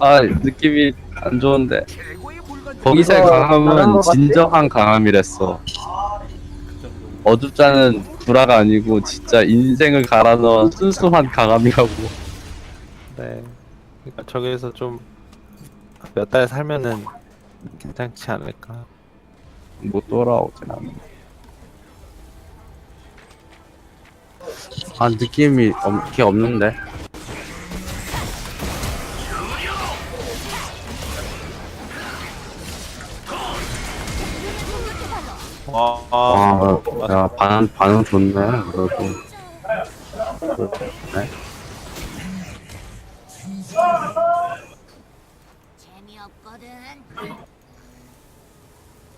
아 느낌이 안 좋은데 거기서의 강함은? 진정한 강함이랬어. 어둡자는 구라가 아니고 진짜 인생을 갈아 넣은 순수한 강함이라고 네. 그러니까 저기에서 좀 몇 달 살면은 괜찮지 않을까. 못 돌아오진 않아 아 느낌이 없게 없는데 와, 아, 야 반응 반응 좋네 그래도 네? 재미없거든.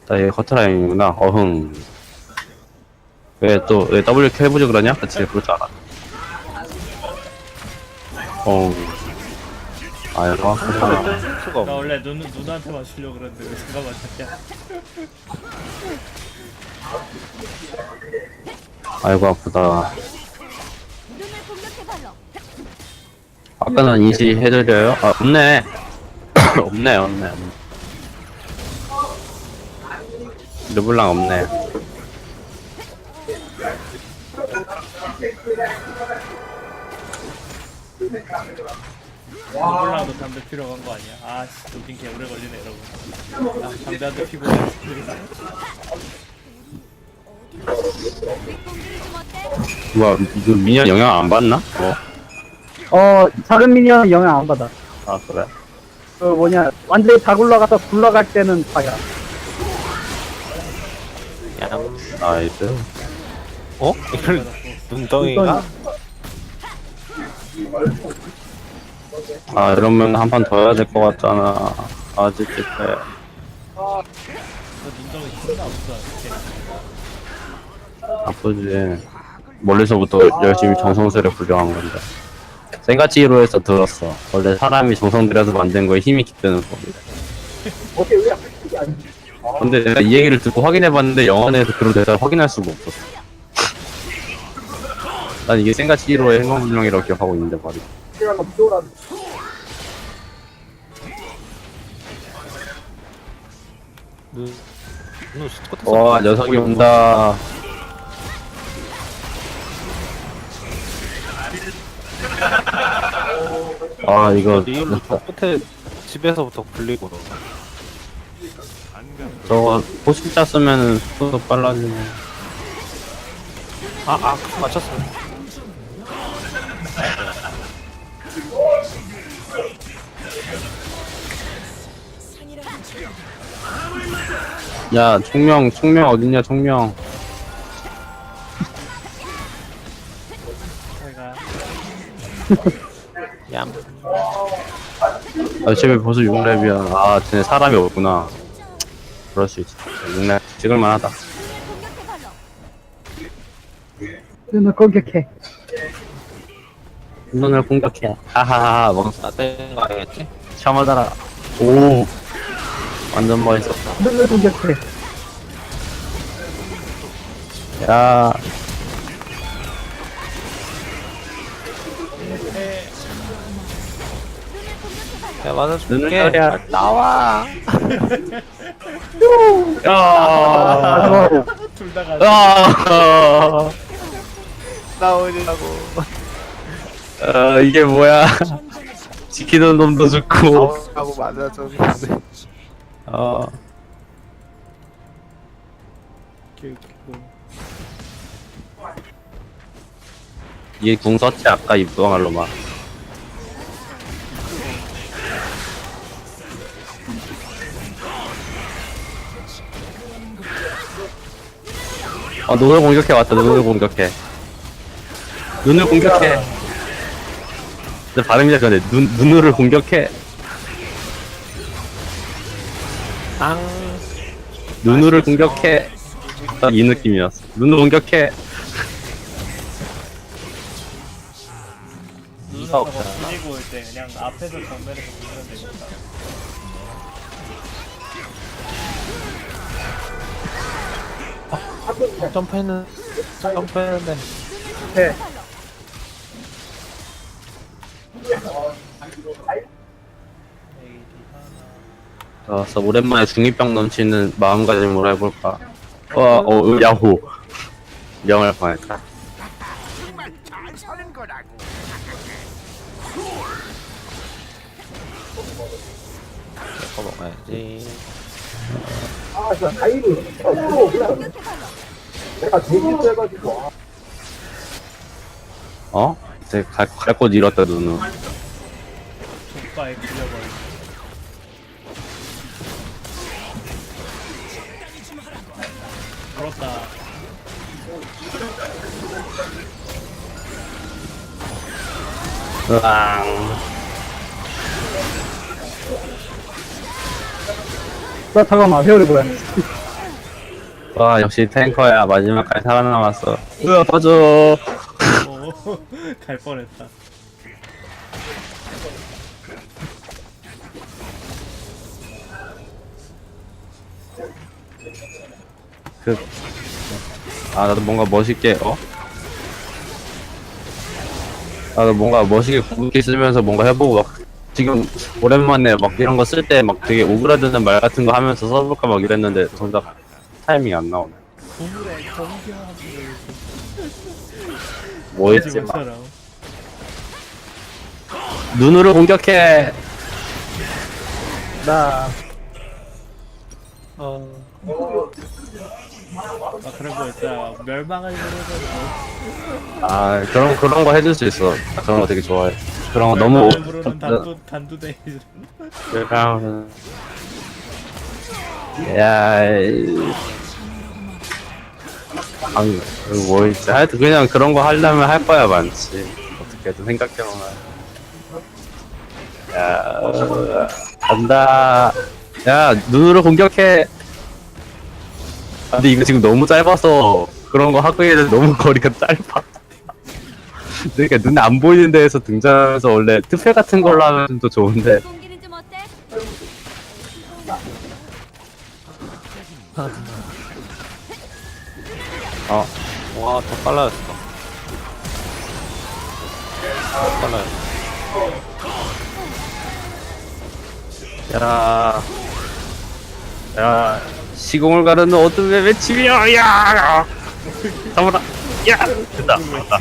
나얘 커트라인이구나 어흥 왜 또 왜 W Q 해보지 그러냐? 그치 그럴 줄 알아 어 아이고 쓸 수가 나. 원래 누, 누나한테 맞추려고 그랬는데 왜 제가 맞췄냐? 아이고 아프다 눈을 공격해 발로. 아까는 인지 해드려요? 아 없네 없네 없네 없네. 르블랑 없네 누굴랑도 담배 피러 간 거 아니야? 아씨 도진 개 오래 걸리네 여러분. 아, 담배 한대 피고? 뭐야 이거 미녀 영향 안 받나? 어? 어 작은 미니언은 영향 안 받아 아 그래? 그 뭐냐 완전히 다 굴러가서 굴러갈 때는 파야 양. 나이스 어? 이걸 눈덩이가? 아 이러면 한 판 더 해야 될 것 같잖아 아직 때저 눈덩이 존나 없어. 아프지 멀리서부터 열심히 정성스레 굴려한 건데. 생가치로 해서 들었어. 원래 사람이 정성 들여서 만든 거에 힘이 깃드는 겁니다. 근데 내가 이 얘기를 듣고 확인해봤는데 영화 내에서 그런 대사를 확인할 수가 없었어. 난 이게 생가치로의 행방불명이라고 기억하고 있는데 말이야. 와 녀석이 온다 아 이거 리을로 저 끝에 집에서부터 굴리고. 저거 포식자 쓰면은 속도 빨라지네 아, 아, 그거 맞췄어. 야 총명 총명 어딨냐 총명 얌. 아 쟤왜 벌써 6렙이야. 아 쟤네 사람이 없구나. 그럴 수 있어 6렙 찍을만 하다. 눈을 공격해. 눈을 공격해. 하하하 멍청아 나 때린 거 아니겠지? 참아다라 오. 완전 멋있었다. 눈을 공격해. 야 내가 맞아줄게. 가려 나와. 야 아, 둘다 가. 아, 나오려고. 아 이게 뭐야 지키는 놈도 좋고 나오라고 맞아줬는데. 어 얘궁 썼지 아까 입동할로 막 어, 눈을 공격해 왔다, 눈을 공격해. 눈을 공격해. 근데 발음이 약간데, 눈, 눈을 공격해. 앙. 눈을 공격해. 딱 이 느낌이었어. 눈을 공격해. 누나가 뭐 분리고 올때 그냥 앞에서 정면에서 보면 되겠다. 점프했는, 점프했는데. 네. 그래서 오랜만에 중이병 넘치는 마음가짐으로 해볼까. 어, 어, 야호. 명을 보냈다. 이거 먹어야지 공격해 발로. 어? 이제 갈, 갈곳 잃었다, 눈은. 족바에 굴려버리. 부럽다. 으앙. 나 잠깐만 회오리 뭐야 와, 역시 탱커야. 마지막까지 살아남았어. 으아, 빠져. 오, 갈 뻔했다. 그, 아, 나도 뭔가 멋있게, 어? 나도 뭔가 멋있게 궁극기 쓰면서 뭔가 해보고 막, 지금 오랜만에 막 이런 거 쓸 때 막 되게 오그라드는 말 같은 거 하면서 써볼까 막 이랬는데, 정작 타이밍이 안 나오네. 고물의 공격을 뭐 했지, 막. 것처럼. 눈으로 공격해! 나 어 아 그런 거 있잖아. 멸망을 부르는 아, 그런, 그런 거 해줄 수 있어. 그런 거 되게 좋아해. 그런 거 너무, 부르는 단두 단두 데이즈. 그냥, 야, 이- 아니, 뭐 있지? 하여튼 그냥 그런 거 하려면 할 거야 많지. 어떻게든 생각해보면. 야, 간다. 야, 눈으로 공격해. 아, 근데 이거 지금 너무 짧아서 그런 거 하기에는 너무 거리가 짧아. 그러니까 눈에 안 보이는 데에서 등장하면서 원래 특별 같은 걸로 하면 또 좋은데 어 와, 더 빨라졌어. 더 빨라졌어. 야, 야, 시공을 가르는 어둠의 외침이야, 야, 잡아라, 야, 됐다, 잡았다.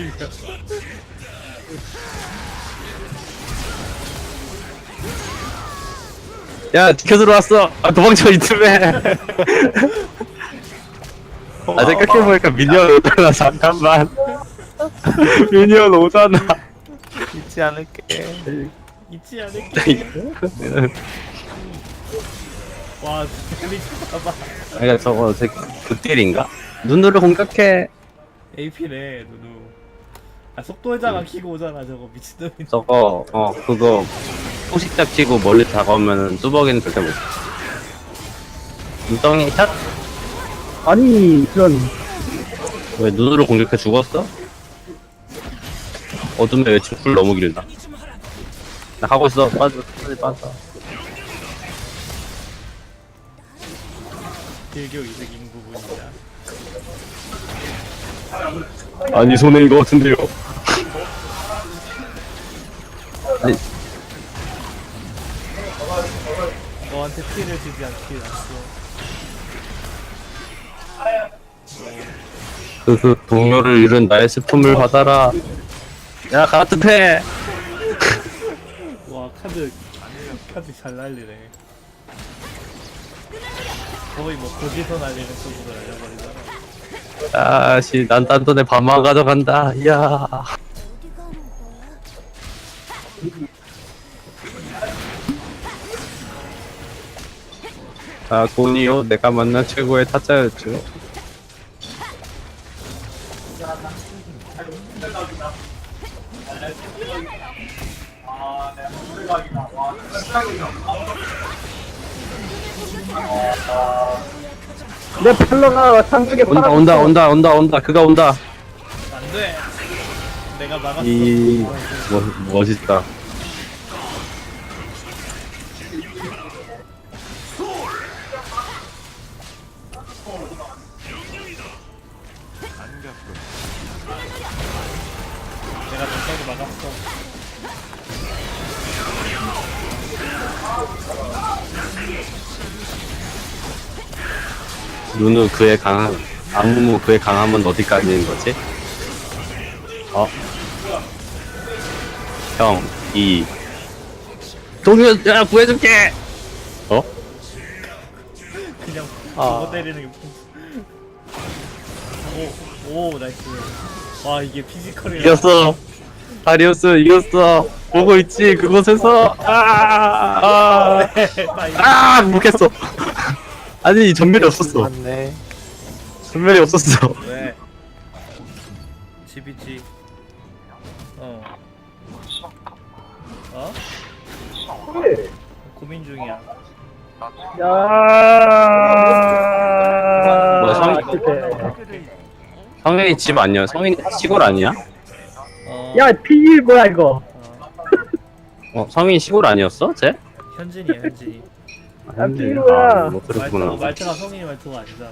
야, 지켜 들어왔어. 아, 도망쳐 이 틈에. 아, 생각해보니까 미니언 오잖아, 잠깐만. 미니언 오잖아. 잊지 않을게. 잊지 않을게. 와, 미쳐봐 그러니까 저거 제 극딜인가? 눈으로 공격해. AP네 누누. 아 속도 회자가 키고 오잖아 저거 미친놈이. 저거 어 그거 포식자 치고 멀리 다가오면은 뚜벅이는 절대 못. 눈덩이 샷? 아니 그런 왜 눈으로 공격해 죽었어? 어둠의 외침 풀 너무 길다. 나 하고 있어. 빠져, 빠져, 빠져. 이득인. 아니 손에 이거 같은데요. 아니 너한테 피를 주지 않기 않았어. 그, 그 동료를 잃은 나의 슬픔을 받아라. 야 가트패. 와 카드 카드 잘 날리네. 거의 뭐 거기서 날리는 속으로 날려버리잖아. 아씨 난 딴돈에 반만 가져간다. 거야? 아 고니요 내가 만난 최고의 타짜였죠. 내 펠러가 창밖에 온다 온다 온다 온다 온다 그가 온다. 안돼. 내가 막았어. 이 멋, 멋있다. 내가 전까지 막았어. 누누 그의 강함 아무무 그의 강함은 어디까지인 거지? 어? 형, 이 동현, 야 구해줄게. 어? 그냥 아. 그거 때리는 게 오, 오 나이스 와 이게 피지컬이야 이겼어. 다리우스 이겼어. 보고 있지 그곳에서. 아, 아, 아, 못했어. 아 니 전멸이 없었어. 맞네. 전멸이 없었어. 왜? 집이지 어 어? 고민 중이야 야. 뭐야, 성- 실패. 성현이 집 아니야? 성현이 시골 아니야? 어, 야, P1 뭐야 이거? 어, 어, 성현이 시골 아니었어? 쟤? 현진이야 현진이 아, P1이야. 뭐 말투, 그랬구나. 말투가 성인이 말투가 아니잖아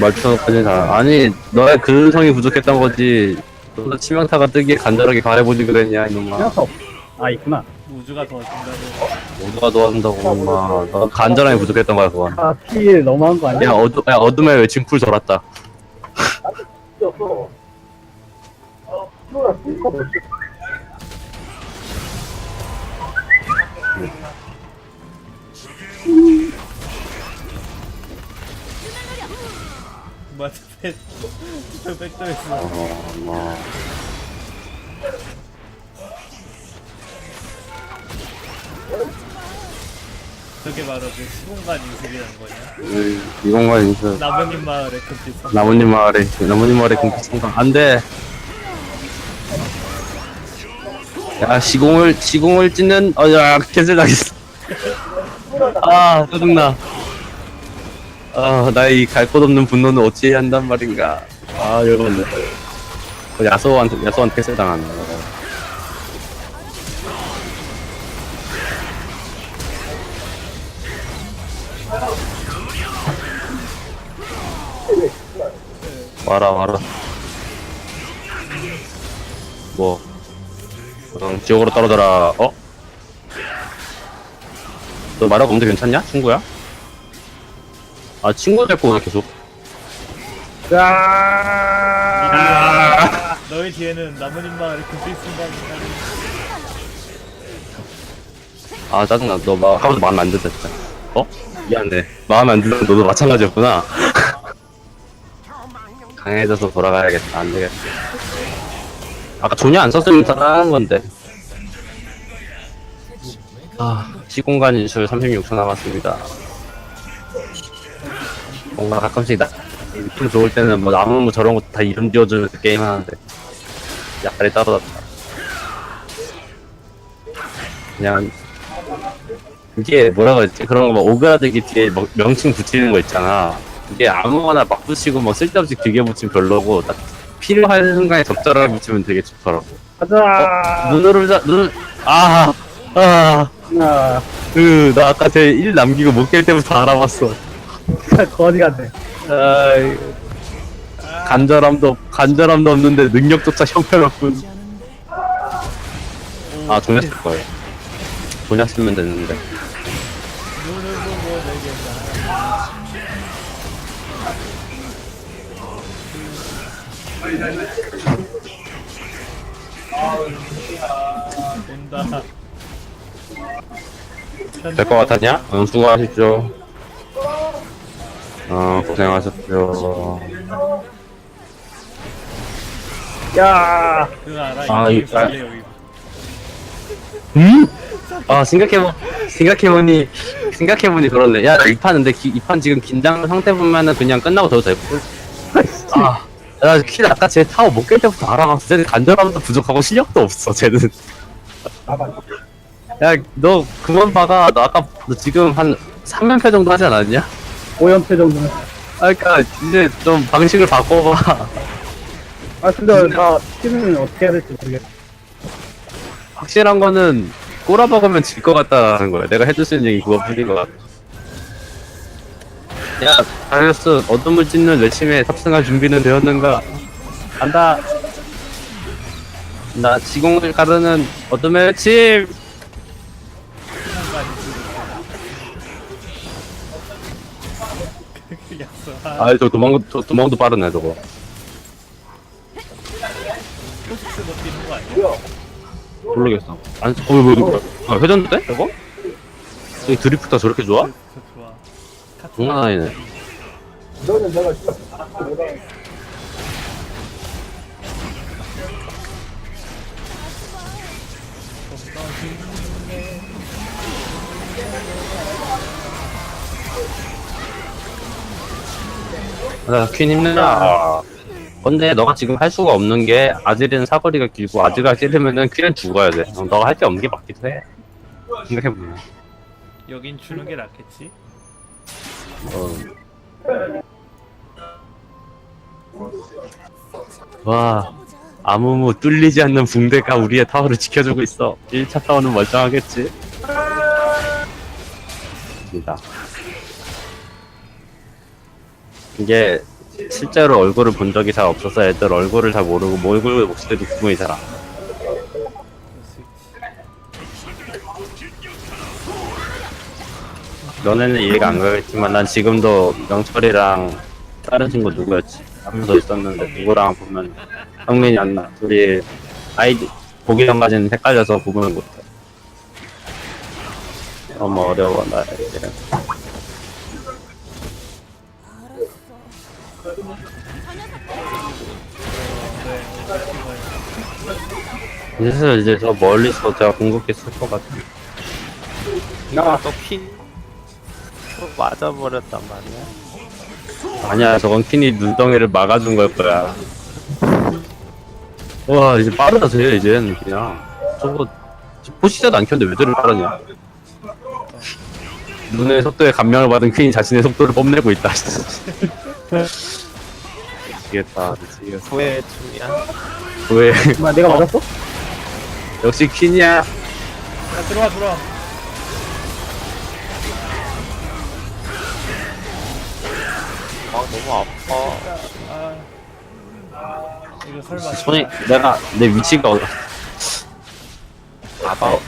말투까지 다. 아니, 너의 근성이 부족했던 거지. 너도 치명타가 뜨기에 간절하게 가해보지 그랬냐, 이놈아. 아, 있구나. 우주가 도와준다고 모두가 도와준다고, 엄마. 너 간절함이 부족했던 거야, 그건. 아, P1 너무한 거 아니야? 야, 어두, 야, 어둠의 외침 풀 돌았다. 맞아 백 백도했어 어, 뭐. 저게 바로 그 시공간 인습이라는 거냐 이건가, 진짜. 나무님 마을의 금빛 성 나무님 마을에, 나무님 마을에 금빛 성당. 안 돼. 야, 시공을, 시공을 찢는, 어, 야, 캔슬 당했어. 아, 짜증나. 아, 나의 갈 곳 없는 분노는 어찌해야 한단 말인가. 아, 여러분들. 그 야소한테, 야소한테 캔슬 당하네. 와라, 와라. 뭐. 응, 지옥으로 떨어져라. 어? 너 말하고 없는데 괜찮냐? 친구야? 아, 친구 될 거야, 계속. 야. 너희 뒤에는 나무님 마을의 금빛 순간이 있다니 아, 짜증나. 너 마, 하고도 마음에 안 든다, 진짜. 어? 미안해. 마음에 안 들면 너도 마찬가지였구나. 강해져서 돌아가야겠다. 안 되겠다. 아까 전혀 안 썼으면 따라하는 건데. 아, 시공간 인출 36초 남았습니다. 뭔가 가끔씩 나, 좀 좋을 때는 뭐 나무 뭐 저런 거 다 이름 지어주면서 게임 하는데. 약간이 떨어졌다. 그냥 이게 뭐라 그랬지 그런 거 막 오그라들기 뒤에 뭐 명칭 붙이는 거 있잖아 이게 아무거나 막 붙이고 뭐 쓸데없이 길게 붙이면 별로고 딱 필요한 순간에 적절하게 붙이면 되게 좋더라고 가자. 눈으로 자 눈, 아, 아, 아, 으, 나 아까 제1 남기고 못 깰 때부터 알아봤어. 거지 같네. 아이, 간절함도, 없- 간절함도 없는데 능력조차 형편없군. 아, 쓸 거예요. 종료 쓰면 되는데. 눈을 보고 내게 나 온다 될 것 같았냐? 응, 수고하십시오. 어, 고생하셨죠. 야. 그거 알아? 아, 이 여기 음? 아, 생각해보, 생각해보니, 생각해보니 그럴래. 야, 이 판, 근데 이판 지금 긴장 상태 보면은 그냥 끝나고 더 될 걸. 아, 나킬 아까 쟤 타워 못 깰 때부터 알아봤어. 쟤는 간절함도 부족하고 실력도 없어, 쟤는. 야, 너 그만 봐가. 너 아까, 너 지금 한 3연패 정도 하지 않았냐? 5연패 정도는. 아, 그니까, 이제 좀 방식을 바꿔봐. 아, 근데 나 팀은 어떻게 해야 될지 모르겠어. 확실한 거는 꼬라박으면 질 것 같다는 거야. 내가 해줄 수 있는 얘기 그거뿐인 것 같아. 야, 다이어스 어둠을 찢는 외침에 탑승할 준비는 되었는가? 간다. 나 지공을 가르는 어둠의 외침. 아, 아저 도망 저 도망도 빠르네 저거 포스트도 뛰는 거 아니야? 모르겠어 안 어, 뭐, 뭐, 아, 회전 돼 저거? 이 드리프트가 저렇게 좋아? 좋아. 장난 아니네 아, 퀸 힘내라. 근데 너가 지금 할 수가 없는 게 아질은 사거리가 길고 아질가 찌르면은 퀸은 죽어야 돼. 어, 너가 할 게 없는 게 맞기도 해. 생각해보면. 여긴 주는 게 낫겠지? 어. 와, 아무무 뚫리지 않는 붕대가 우리의 타워를 지켜주고 있어. 1차 타워는 멀쩡하겠지? 입니다. 이게 실제로 얼굴을 본 적이 잘 없어서 애들 얼굴을 잘 모르고 뭐 얼굴 목소리도 구분이 잘 안. 가. 너네는 이해가 안 가겠지만 난 지금도 명철이랑 다른 친구 누구였지 하면서 있었는데 누구랑 보면 성민이 안 나. 둘이 아이디 보기 전까지는 헷갈려서 구분을 못해. 너무 어려워 나 이제. 그래서 이제 저 멀리서 제가 궁극기 쓸 것 같아. 나또퀸? 맞아버렸단 말이야? 아니야 저건 킨이 눈덩이를 막아준 걸 거야. 와 이제 빠르다 쟤 이젠. 그냥. 저거 포시자도 안 켰는데 왜 저를 빠르냐 눈의 속도에 감명을 받은 퀸이 자신의 속도를 뽐내고 있다. 미치겠다 미치겠어 후회 중이야. 왜? 뭐 내가 맞았어? 역시 퀸이야 야, 들어와, 들어와. 아 너무 아파 아. 이거 설마. 손이 내가 내 위치가 어디 아파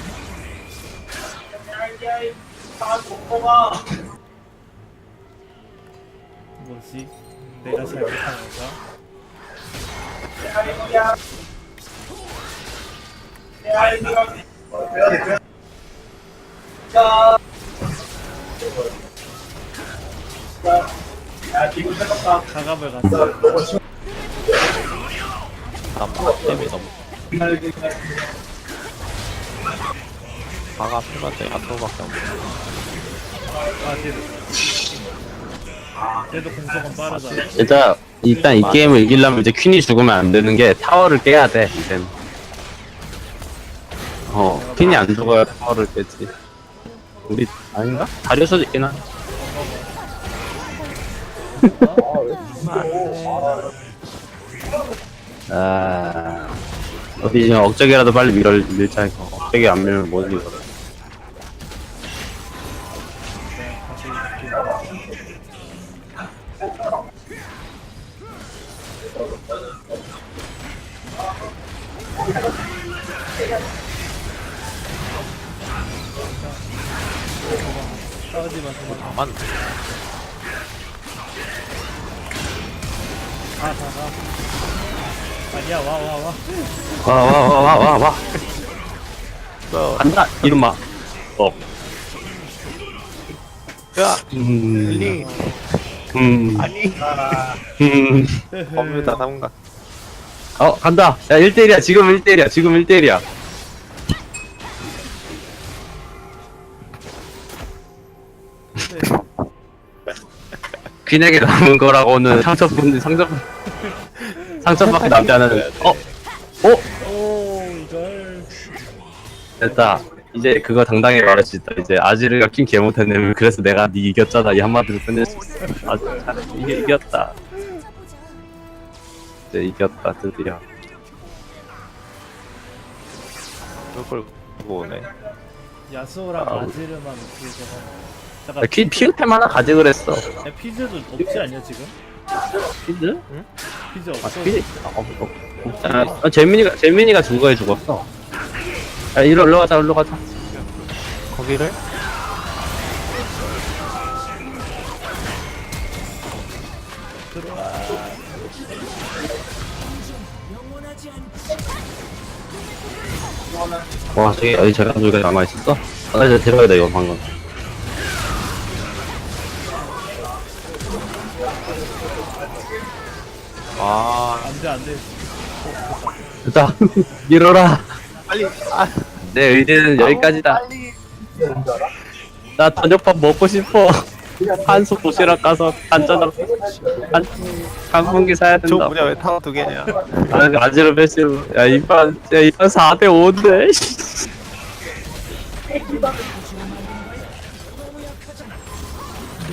뭐지? 내가 잘못한 건가? 가감을 갔어. 나 템이 너무 바가 필요한데 야토밖에 없네 아, 쟤도. 쟤도 공속은 빠르다. 일단 일단 이 게임을 이기려면 이제 퀸이 죽으면 안 되는 게 타워를 깨야 돼 이젠 어 퀸이 안 죽어야 타워를 깨지. 우리 아닌가? 다리수도 있긴 한 아 어디 지금 억제기라도 빨리 밀어 밀자 이거. 억제기 안 밀면 못 이겨 와 와 와 와 와와. 써 간다 이름마. 어. 야 음, 리 음, 아니. 음. 범유다 삼각 어 간다. 야 1대1이야. 지금 1대1이야. 지금 1대1이야. 퀸에게 남은 거라고는 상처뿐 상처 상처밖에 남지 않은. 어? 어? 됐다 이제 그거 당당히 말할 수 있다 이제 아지르가 퀸 개못했네 그래서 내가 니 이겼잖아 이 한마디로 끝낼 수 있어 아주 잘해 이게 이겼다 이제 이겼다 드디어 그걸 보고 오네 야수랑 아우. 아지르만 어떻게 저거. 야, 잠깐. 퀸 피우템 하나 가지고 그랬어 야, 피즈도 없지 않냐, 지금? 피즈? 피즈 아, 없어. 피즈? 아, 어, 어. 아, 어, 재민이가 재민이가 죽어에 죽었어 야 이리 올라 가자 올라 가자 거기를. 와 저기 어디 제가 저기가 남아있었어? 아 이제 데려가야 돼 이거 방금 아 안돼 안돼. 됐다 밀어라 빨리. 아내 의지는 여기까지다. 나 저녁밥 먹고 싶어. 한솥 도시락 가서 한잔 한 한분기 사야 저 된다. 뭐냐 왜 타워 두 개냐. 아 아지로 배시로 야 이판 야 이판 4대 5인데.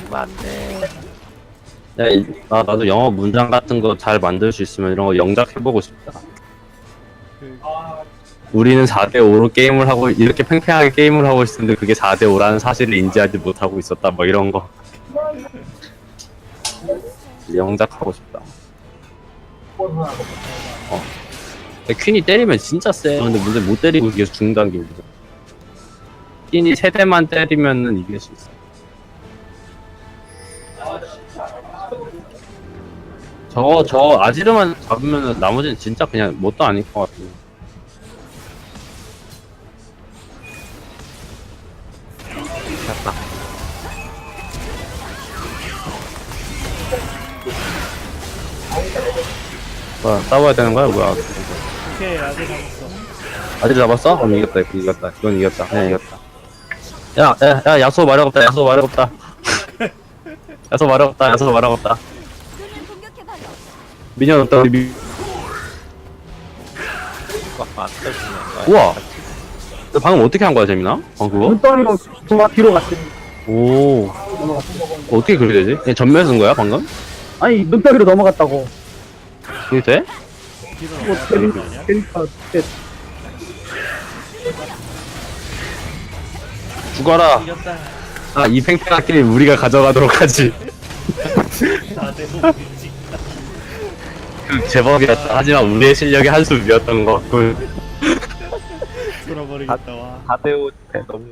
맞네. 야, 이- 나, 나도 영어 문장 같은 거 잘 만들 수 있으면 이런 거 영작 해보고 싶다. 그 우리는 4대5로 게임을 하고, 이렇게 팽팽하게 게임을 하고 있었는데 그게 4대5라는 사실을 인지하지 못하고 있었다, 뭐 이런 거. 영작하고 싶다. 어. 근데 퀸이 때리면 진짜 세. 근데 문제 못 때리고 계속 죽는다는 게 문제. 퀸이 세 대만 때리면은 이길 수 있어. 저거 저 아지르만 잡으면 나머지는 진짜 그냥 뭣도 아닐 것 같아요. 뭐야 싸워야 되는 거야 뭐야? 오케이 아들 잡았어. 아지르 잡았어? 그럼 이겼다 이겼다 이건 이겼다 그냥 이겼다. 야야야 야소 마력 없다 야소 마력 없다. 야소 마력 없다 야소 마력 없다. 미니언 없다 우리 미. 안 우와. 너 방금 어떻게 한 거야 재민아? 어 그거? 눈덩이로 도마 뒤로 갔더니 오. 어떻게 그렇게 되지? 그냥 전멸 쓴 거야 방금? 아니 눈덩이로 넘어갔다고 그게 돼? 뭐? 때리니까 그때 죽어라. 이겼다. 아 이 팽팽한 게임 우리가 가져가도록 하지. 4대 5 뮤직. 그 제법이었다. 하지만 우리의 실력이 한수 미었던 것. 그 돌아버리겠다 와. 4대5 너무